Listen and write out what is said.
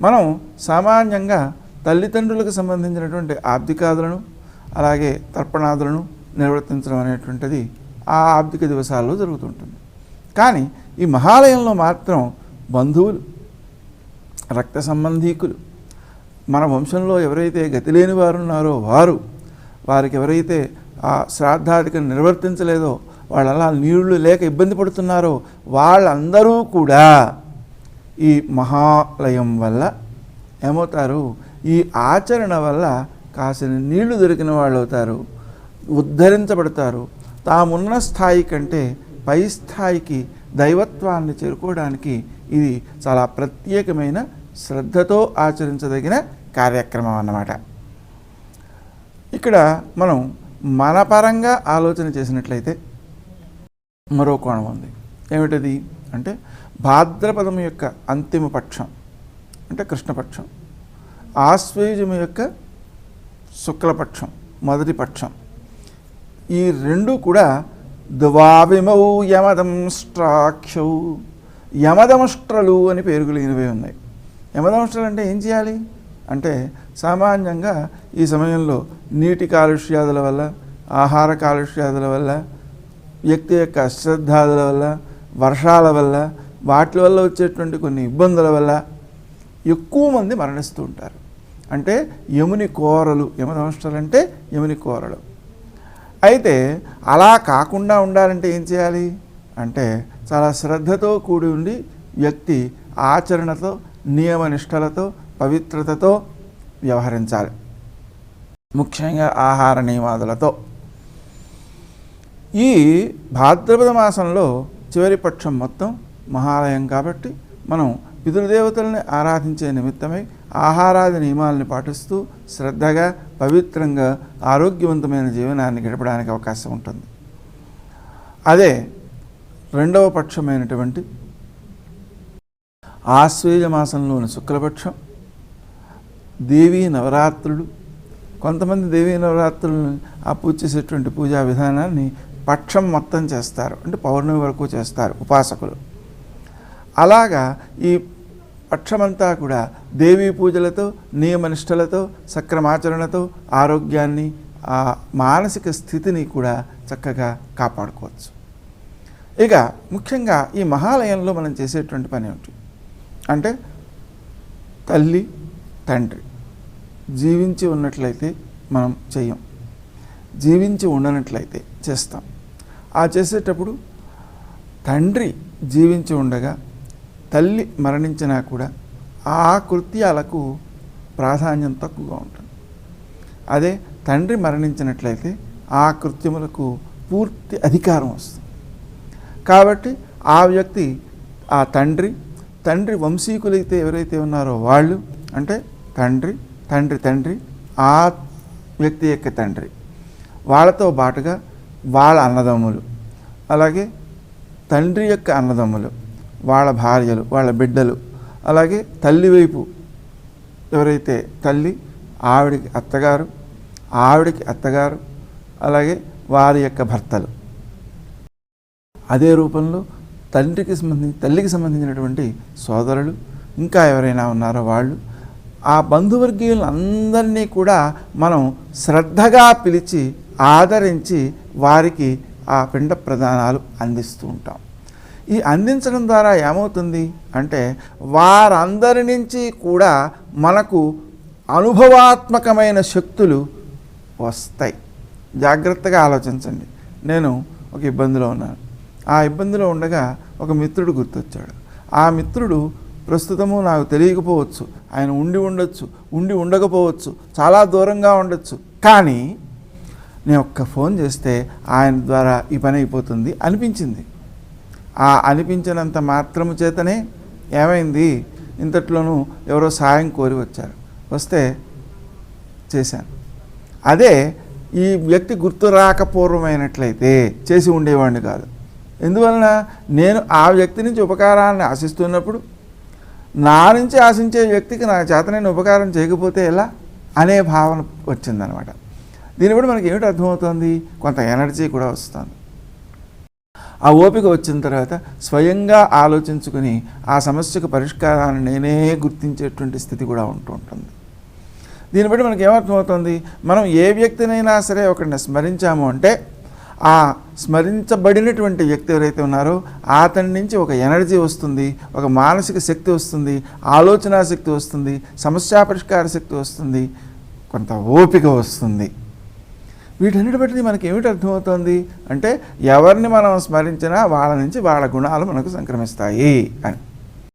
మనం సామాన్యంగా తల్లిదండ్రులకు సంబంధించినటువంటి ఆబ్దికాదులను అలాగే తర్పణాదులను నిర్వర్తించడం అనేటువంటిది ఆ ఆబ్దిక దివసాల్లో జరుగుతుంటుంది. కానీ ఈ మహాలయంలో మాత్రం బంధువులు రక్త సంబంధీకులు మన వంశంలో ఎవరైతే గతి లేని వారు ఉన్నారో వారు వారికి ఎవరైతే ఆ శ్రాద్ధాదికను నిర్వర్తించలేదో వాళ్ళు అలా నీళ్ళు లేక ఇబ్బంది పడుతున్నారో వాళ్ళందరూ కూడా ఈ మహాలయం వల్ల ఏమవుతారు? ఈ ఆచరణ వల్ల కాసిన నీళ్ళు దొరికిన వాళ్ళు అవుతారు ఉద్ధరించబడతారు. తామున్న స్థాయి కంటే పై స్థాయికి దైవత్వాన్ని చేరుకోవడానికి ఇది చాలా ప్రత్యేకమైన శ్రద్ధతో ఆచరించదగిన కార్యక్రమం అన్నమాట. ఇక్కడ మనం మన పరంగా ఆలోచన చేసినట్లయితే మరో కోణం ఉంది. ఏమిటది? అంటే భాద్రపదం యొక్క అంతిమ పక్షం అంటే కృష్ణపక్షం. ఆశ్వేజము యొక్క శుక్లపక్షం మొదటి పక్షం. ఈ రెండు కూడా ద్వావిమౌ యమదంష్ట్రాక్షౌ యమదంష్ట్రలు అని పేరు కలిగినవి ఉన్నాయి. యమదమష్ట్రలు అంటే ఏం చేయాలి? అంటే సామాన్యంగా ఈ సమయంలో నీటి కాలుష్యాదుల వల్ల ఆహార కాలుష్యాదుల వల్ల వ్యక్తి యొక్క అశ్రద్ధాదుల వల్ల వర్షాల వల్ల వాటి వల్ల వచ్చేటువంటి కొన్ని ఇబ్బందుల వల్ల ఎక్కువ మంది మరణిస్తూ ఉంటారు. అంటే యముని కోరలు యమదంష్ట్రలు అంటే యముని కోరలు. అయితే అలా కాకుండా ఉండాలంటే ఏం చేయాలి? అంటే చాలా శ్రద్ధతో కూడి ఉండి వ్యక్తి ఆచరణతో నియమనిష్టలతో పవిత్రతతో వ్యవహరించాలి. ముఖ్యంగా ఆహార నియమాదులతో. ఈ భాద్రపద మాసంలో చివరి పక్షం మొత్తం మహాలయం కాబట్టి మనం పితృదేవతల్ని ఆరాధించే నిమిత్తమై ఆహారాది నియమాలని పాటిస్తూ శ్రద్ధగా పవిత్రంగా ఆరోగ్యవంతమైన జీవనాన్ని గడపడానికి అవకాశం ఉంటుంది. అదే రెండవ పక్షమైనటువంటి ఆశ్వేజ మాసంలోని శుక్లపక్షం దేవీ నవరాత్రులు. కొంతమంది దేవీ నవరాత్రులను ఆ పూజ చేసేటువంటి పూజా విధానాన్ని పక్షం మొత్తం చేస్తారు. అంటే పౌర్ణమి వరకు చేస్తారు ఉపాసకులు. అలాగా ఈ పక్షమంతా కూడా దేవీ పూజలతో నియమనిష్టలతో సక్రమాచరణతో ఆరోగ్యాన్ని ఆ మానసిక స్థితిని కూడా చక్కగా కాపాడుకోవచ్చు. ఇక ముఖ్యంగా ఈ మహాలయంలో మనం చేసేటువంటి పని ఏమిటి? అంటే తల్లి తండ్రి జీవించి ఉన్నట్లయితే మనం చెయ్యం జీవించి ఉండనట్లయితే చేస్తాం. ఆ చేసేటప్పుడు తండ్రి జీవించి ఉండగా తల్లి మరణించినా కూడా ఆ కృత్యాలకు ప్రాధాన్యం తక్కువగా ఉంటుంది. అదే తండ్రి మరణించినట్లయితే ఆ కృత్యములకు పూర్తి అధికారం వస్తుంది. కాబట్టి ఆ వ్యక్తి ఆ తండ్రి తండ్రి వంశీకులైతే ఎవరైతే ఉన్నారో వాళ్ళు అంటే తండ్రి తండ్రి తండ్రి ఆ వ్యక్తి యొక్క తండ్రి వాళ్ళతో బాటుగా వాళ్ళ అన్నదమ్ములు అలాగే తండ్రి యొక్క అన్నదమ్ములు వాళ్ళ భార్యలు వాళ్ళ బిడ్డలు. అలాగే తల్లి వైపు ఎవరైతే తల్లి ఆవిడికి అత్తగారు ఆవిడికి అత్తగారు అలాగే వారి యొక్క భర్తలు. అదే రూపంలో తండ్రికి సంబంధించి తల్లికి సంబంధించినటువంటి సోదరులు ఇంకా ఎవరైనా ఉన్నారో వాళ్ళు ఆ బంధువర్గీయులను అందరినీ కూడా మనం శ్రద్ధగా పిలిచి ఆదరించి వారికి ఆ పిండ ప్రదానాలు అందిస్తూ ఉంటాం. ఈ అందించడం ద్వారా ఏమవుతుంది అంటే వారందరి నుంచి కూడా మనకు అనుభవాత్మకమైన శక్తులు వస్తాయి. జాగ్రత్తగా ఆలోచించండి. నేను ఒక ఇబ్బందిలో ఉన్నాను. ఆ ఇబ్బందిలో ఉండగా ఒక మిత్రుడు గుర్తొచ్చాడు. ఆ మిత్రుడు ప్రస్తుతము నాకు తెలియకపోవచ్చు ఆయన ఉండి ఉండొచ్చు ఉండి ఉండకపోవచ్చు చాలా దూరంగా ఉండొచ్చు. కానీ నేను ఒక్క ఫోన్ చేస్తే ఆయన ద్వారా ఈ పని అయిపోతుంది అనిపించింది. ఆ అనిపించినంత మాత్రము చేతనే ఏమైంది? ఇంతట్లోనూ ఎవరో సాయం కోరి వచ్చారు. వస్తే చేశాను. అదే ఈ వ్యక్తి గుర్తు రాకపూర్వమైనట్లయితే చేసి ఉండేవాడిని కాదు. ఎందువలన నేను ఆ వ్యక్తి నుంచి ఉపకారాన్ని ఆశిస్తున్నప్పుడు నా నుంచి ఆశించే వ్యక్తికి నా చేత నేను ఉపకారం చేయకపోతే ఎలా? అనే భావన వచ్చిందనమాట. దీన్ని బట్టి మనకి ఏమిటి అర్థమవుతుంది? కొంత ఎనర్జీ కూడా వస్తుంది. ఆ ఓపిక వచ్చిన తర్వాత స్వయంగా ఆలోచించుకుని ఆ సమస్యకు పరిష్కారాన్ని నేనే గుర్తించేటువంటి స్థితి కూడా ఉంటూ ఉంటుంది. దీన్ని బట్టి మనకి ఏమర్థమవుతుంది? మనం ఏ వ్యక్తినైనా సరే ఒకరిని స్మరించాము అంటే ఆ స్మరించబడినటువంటి వ్యక్తి ఎవరైతే ఉన్నారో అతని నుంచి ఒక ఎనర్జీ వస్తుంది ఒక మానసిక శక్తి వస్తుంది ఆలోచనా శక్తి వస్తుంది సమస్యా పరిష్కార శక్తి వస్తుంది కొంత ఓపిక వస్తుంది. వీటన్నిటి బట్టి మనకి ఏమిటి అర్థమవుతుంది? అంటే ఎవరిని మనం స్మరించినా వాళ్ళ నుంచి వాళ్ళ గుణాలు మనకు సంక్రమిస్తాయి అని.